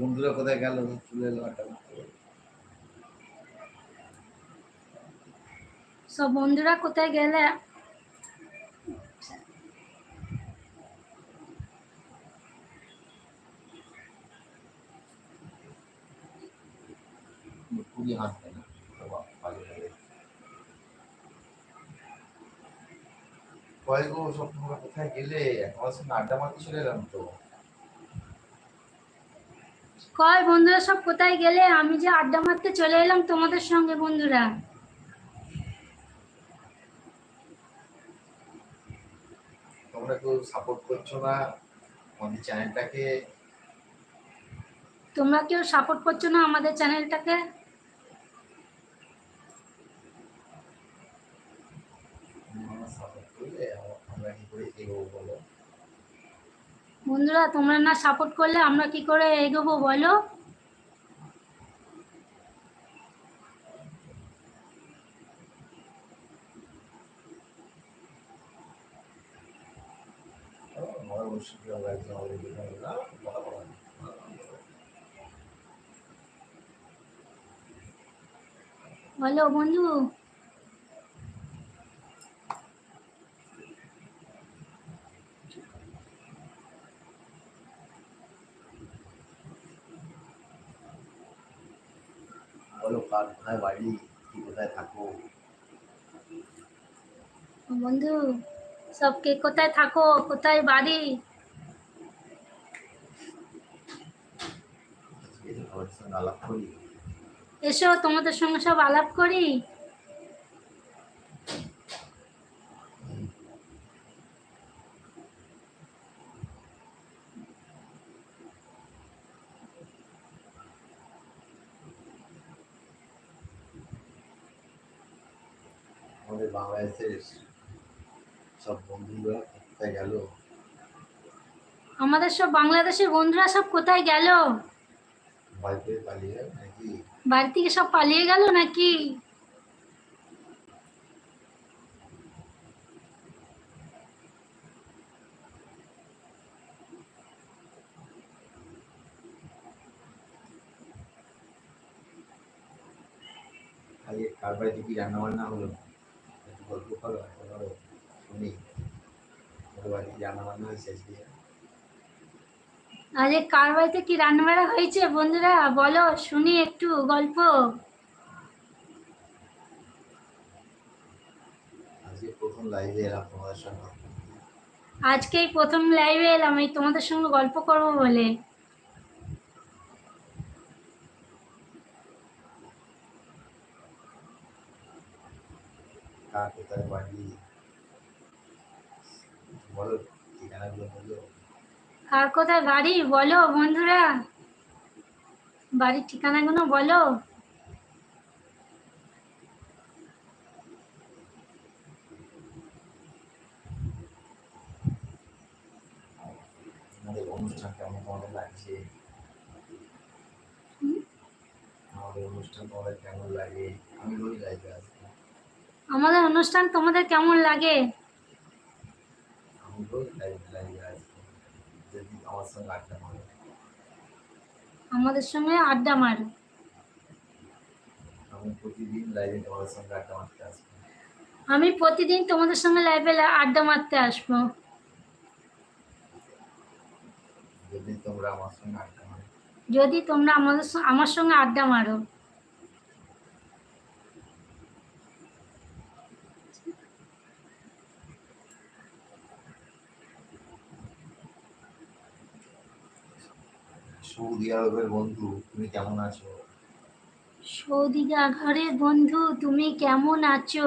বন্ধুরা কোথায় গেল? চলে এলো আড্ডা সব বন্ধুরা কোথায় গেলে? না তো বাবা, ভালো লাগে। কয় গো সব কোথায় গেলে? আমার সঙ্গে আড্ডা মারতে চলে এলাম তো। কয় বন্ধুরা সব কোথায় গেলে? আমি যে আড্ডা মারতে চলে এলাম তোমাদের সঙ্গে বন্ধুরা। তোমরা কেউ সাপোর্ট করছ না? আমাদের চ্যানেলটাকে তোমরা কেউ সাপোর্ট করছ না আমাদের চ্যানেলটাকে সাপোর্ট করলে আমরা কি করে এগোবো বলো বন্ধুরা তোমরা না সাপোর্ট করলে আমরা কি করে এগোবো বলো। বলো বন্ধু বলো কার কোথায় বাড়ি কি কোথায় থাকো? বন্ধু সব কে কোথায় থাকো কোথায় বাড়ি এসো তোমাদের সঙ্গে সব আলাপ করি। বাংলাদেশের সব বন্ধুরা কোথায় গেল? আমাদের সব বাংলাদেশের বন্ধুরা সব কোথায় গেল? বাড়িতে পালিয়ে নাকি? বাড়ি থেকে সব পালিয়ে গেল নাকি? কার বাড়িতে কি রান্না বান্না হলো? গল্প করো করো শুনি রান্না বান্না হয়েছে আজকে আরে কার বাড়িতে কি রান্নাবাড়া হয়েছে বন্ধুরা? বলো শুনি একটু গল্প। আজকে প্রথম লাইভে এলাম তোমাদের সঙ্গে। আজকেই প্রথম লাইভে এলাম এই তোমাদের সঙ্গে গল্প করব বলে। কার কোথায় বাড়ি বলো ঠিকানাগুলো বলো। কার কোথায় বাড়ি? বলো বন্ধুরা। বাড়ির ঠিকানাগুলো বলো। আমাদের অনুষ্ঠান কেমন কেমন লাগছে? আমাদের অনুষ্ঠান তোমাদের কেমন লাগে? আমি রোজ লাইভে আসব। আমাদের অনুষ্ঠান তোমাদের কেমন লাগে? আমাদের সঙ্গে আড্ডা মারো। আমি প্রতিদিন তোমাদের সঙ্গে লাইভে আড্ডা মারতে আসব। যদি তোমরা আমার সঙ্গে আড্ডা মারো। যদি তোমরা আমাদের সঙ্গে আমার সঙ্গে আড্ডা মারো। সৌদি আরবের বন্ধু তুমি কেমন আছো? সৌদি ঘরের বন্ধু তুমি কেমন আছো?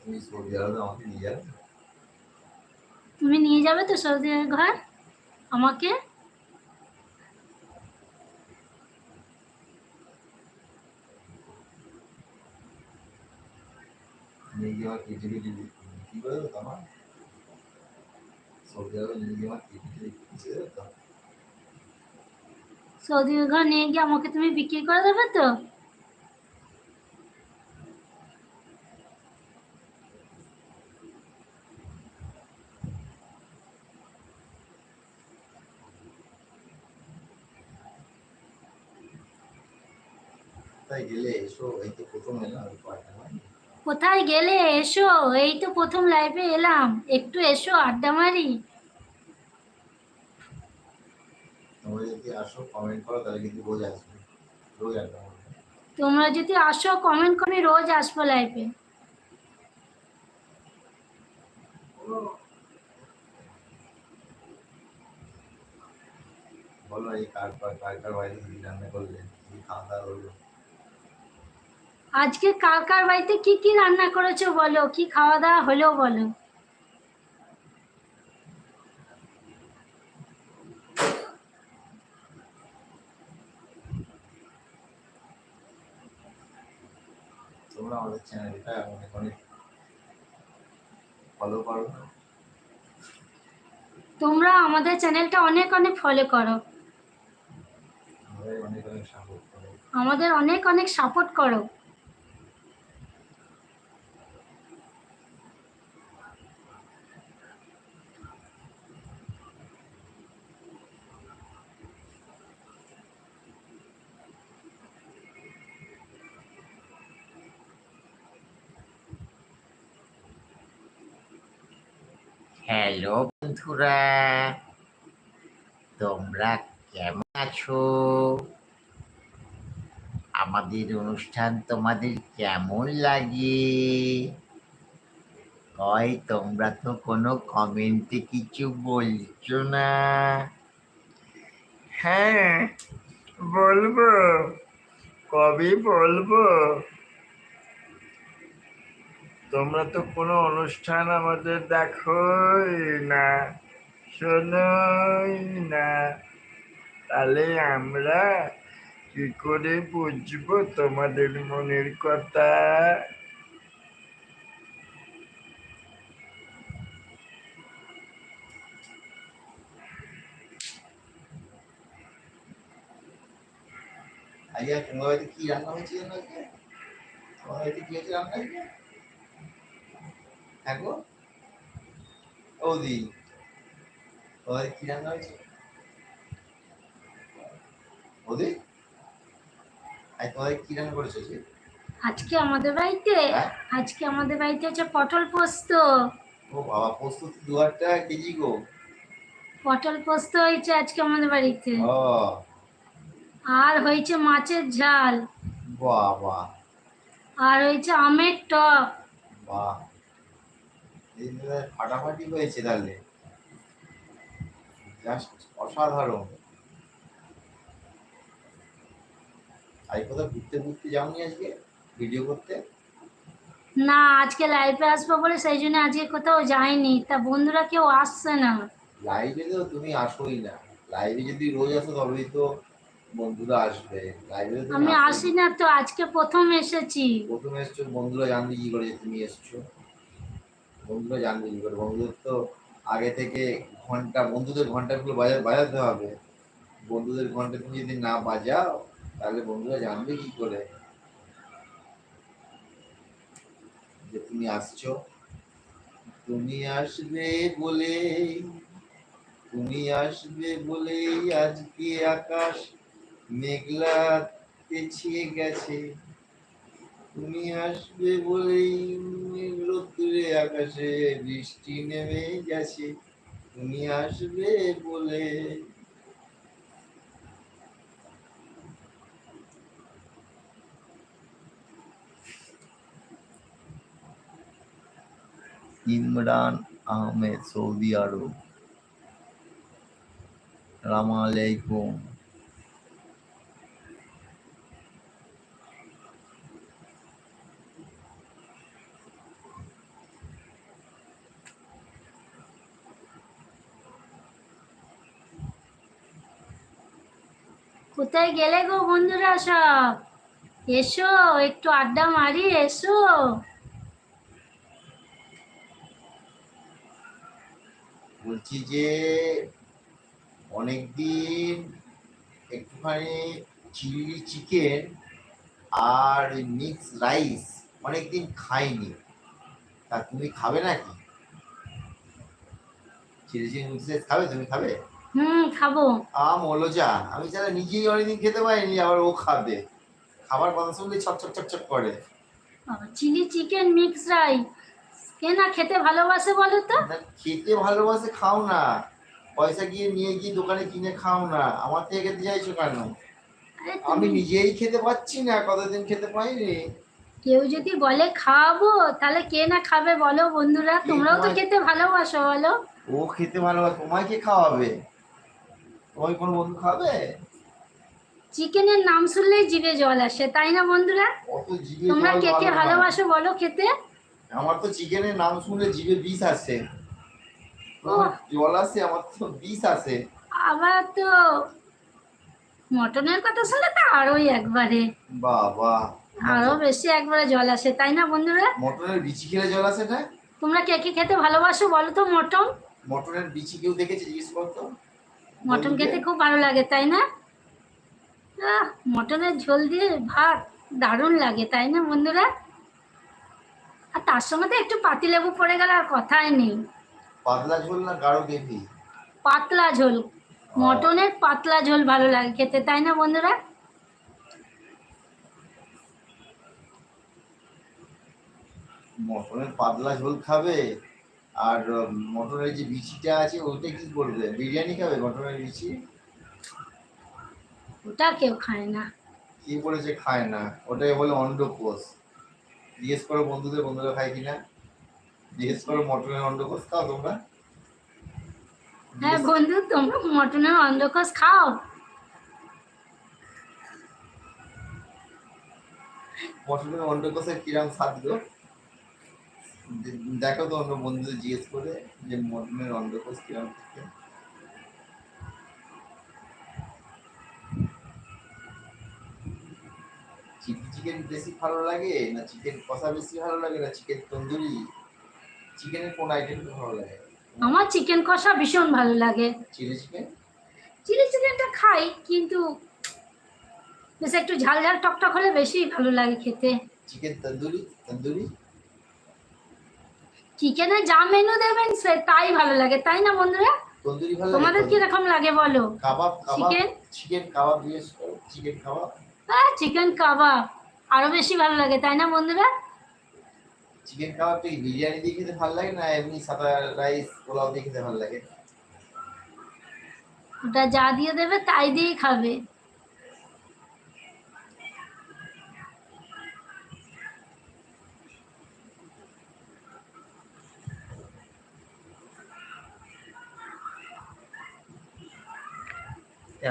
তুমি সৌদি আরবে আমাকে নিয়ে যাবে? তুমি নিয়ে যাবে তো সৌদি ঘর? আমাকে? নিয়ে আমার কেটে কেটে কি করে যেতাম না সৌদি আরবে নিয়ে গিয়ে আমার টিকিটে বেঁচে নিয়ে গিয়ে আমাকে তুমি বিক্রি করে দেবে তো তাই গেলে এসো এই তো প্রথম এলাম আর পাঠালাম কোথায় গেলে? এসো এই তো প্রথম লাইভে এলাম। একটু এসো আড্ডা মারি। তোমরা যদি আসো কমেন্ট করো তাহলে কিন্তু রোজ আসবে। রোজ আড্ডা তোমরা যদি আসো কমেন্ট করে রোজ আসব লাইভে বলো এই কার কার কার কার কি রান্না করলে? কি খাওয়া দাওয়া হলো আজকে কার কার বাড়িতে কি কি রান্না করেছ বলো? কি খাওয়া দাওয়া হলো বলো? তোমরা আমাদের চ্যানেলটা অনেক অনেক ফলো করো। তোমরা আমাদের চ্যানেলটা অনেক অনেক ফলো করো। আমাদের অনেক অনেক সাপোর্ট করো। হ্যালো বন্ধুরা, তোমরা কেমন আছো? আমাদের অনুষ্ঠান তোমাদের কেমন লাগে? কয়, তোমরা তো কোনো কমেন্টে কিছু বলছো না? হ্যাঁ বলব। কবে বলব? তোমরা তো কোনো অনুষ্ঠান আমাদের দেখোই না, শোনোই না। তাহলে আমরা কি করে বুঝব তোমাদের মনের কথা? আজকে কি রান্না হয়েছে তোমার কি হয়েছে তোমার বাড়িতে কি রান্না হয়েছে? আজ তোমার কি রান্না করেছ আজকে আজকে আমাদের বাড়িতে হ্যাঁ? আজকে আমাদের বাড়িতে হচ্ছে পটল পোস্ত। ও বাবা পোস্ত তো দু হাজার কেজি গো। পটল পোস্ত হয়েছে আজকে আমাদের বাড়িতে। ও। আর হয়েছে মাছের ঝাল। বাবা। আর হয়েছে আমের টক। বাহ। ফাটাফাটি হয়েছে তাহলে? জাস্ট অসাধারণ। আজ কোথাও ঘুরতে ঘুরতে যাওনি আজকে? ভিডিও করতে? না আজকে লাইভে আসব বলে সেই জন্য আজকে কোথাও যাইনি। তা বন্ধুরা কেউ আসছে না। লাইভে তো তুমি আসোই না। লাইভে যদি রোজ আসো তবেই তো বন্ধুরা আসবে। লাইভে তো আমি আসি না। তো আজকে প্রথম এসেছি। প্রথমে এসছো বন্ধুরা জানবে কি করে যে তুমি এসছো। বন্ধুরা জানবে কি করে। বন্ধুদের তো আগে থেকে ঘণ্টা, বন্ধুদের ঘন্টাগুলো বাজা, বাজাতে হবে। বন্ধুদের ঘণ্টা তুমি যদি না বাজাও, তাহলে বন্ধুরা জানবে কি করে? যে তুমি আসছো। তুমি আসবে বলে তুমি আসবে বলেই আজকে আকাশ মেঘলা ছিয়ে গেছে। তুমি আসবে বলেই রোদ্দুরে আকাশে বৃষ্টি নেমে গেছে। তুমি আসবে বলে। ইমরান আহমেদ, সৌদি আরব। সালাম আলাইকুম। কোথায় গেলে গো বন্ধুরা সব? এসো, একটু আড্ডা মারি, এসো। বলছি যে, অনেকদিন একটুখানি চিলি চিকেন আর মিক্স রাইস অনেকদিন খাইনি। তা তুমি খাবে নাকি? চিলি চিকেন মিক্স রাইস খাবে, তুমি খাবে? হুম খাব। আম হলো যা আমি যারা নিজেই অনেকদিন খেতে পারিনি আবার ও খাবে। খাবার কথা শুনলে ছপ ছপ ছপ ছপ করে। Chilli chicken mix rice. কে না খেতে ভালোবাসে বলো তো? খেতে ভালোবাসে খাও না। পয়সা গিয়ে নিয়ে গিয়ে দোকানে কিনে খাও না। আমার থেকে খেতে চাইছো কেন? আমি নিজেই খেতে পাচ্ছি না কতদিন খেতে পাইনি। কেউ যদি বলে খাওয়াবো তাহলে কে না খাবে বলো বন্ধুরা? তোমরাও তো খেতে ভালোবাসো বলো। ও খেতে ভালোবাসে তোমায় কে খাওয়াবে? তোমায় কোনো বন্ধু খাবে? চিকেনের নাম শুনলেই জিভে জল আসে তাই না বন্ধুরা? তোমরা কে কে ভালোবাসো বলো খেতে? আমার তো চিকেনের নাম শুনলে জিভে বিষ আসে। জল আসে আমার তো বিষ আসে। আবার তো মটনের কথা শুনলে তো আরোই একবারে। বাবা আরও বেশি একবারে জল আসে তাই না বন্ধুরা? মটনের বিচি খেলে জল আসে না? তোমরা কে কে খেতে ভালোবাসো বলো তো মটন। মটনের বিচি কেউ দেখেছে জিজ্ঞেস করতো? মটন খেতে খুব ভালো লাগে তাই না? আহ, মটনের ঝোল দিয়ে ভাত দারুণ লাগে তাই না বন্ধুরা? আর তার সঙ্গে তো একটু পাতিলেবু পড়ে গেলে আর কথাই নেই। পাতলা ঝোল না গাঢ় গ্রেভি পাতলা ঝোল মটনের পাতলা ঝোল ভালো লাগে খেতে তাই না বন্ধুরা? মটনের পাতলা ঝোল খাবে? আর মটনের যে বিচিটা আছে ওইটা কি করবে? বিরিয়ানি খাবে মটনের বিচি? ওটা কেউ খায় না। কি বলেছে খায় না? ওটাই বলে অন্ডকোষ। জিজ্ঞেস করো বন্ধুদের বন্ধুরা খায় কিনা? জিজ্ঞেস করো মটনের অন্ডকোষ খাও তোমরা? হ্যাঁ বন্ধু তোমরা মটনের অন্ধকোষ খাও। মটনের অন্ডকোষের কিরাম স্বাদ গো। দেখো তো অন্য বন্ধুদের জিজ্ঞেস করে যে মটনের অন্ডকোষ কিরাম খেতে চিলি চিকেন বেশি ভালো লাগে না চিকেন কষা বেশি ভালো লাগে না চিকেন তন্দুরি? চিকেনের কোন আইটেমটা ভালো লাগে? আমার চিকেন কষা ভীষণ ভালো লাগে। চিলি চিকেন চিলি চিকেনটা খাই কিন্তু বেশ একটু ঝাল ঝাল টকটক হলে বেশি ভালো লাগে খেতে। চিকেন তন্দুরি? তন্দুরি? চিকেনে যা মেনু দেবেন সে তাই ভালো লাগে তাই না বন্ধুরা? তন্দুরি ভালো তোমাদের কি রকম লাগে বলো? কাবাব কাবাব চিকেন চিকেন কাবাব চিকেন কাবাব। হ্যাঁ চিকেন কাবাব আরও বেশি ভালো লাগে তাই না বন্ধুরা? চিকেন কাবাবটা কি বিরিয়ানি দিয়ে খেতে ভালো লাগে না এমনি সাদা রাইস পোলাও দিয়ে খেতে ভালো লাগে? ওটা যা দিয়ে দেবে তাই দিয়েই খাবে।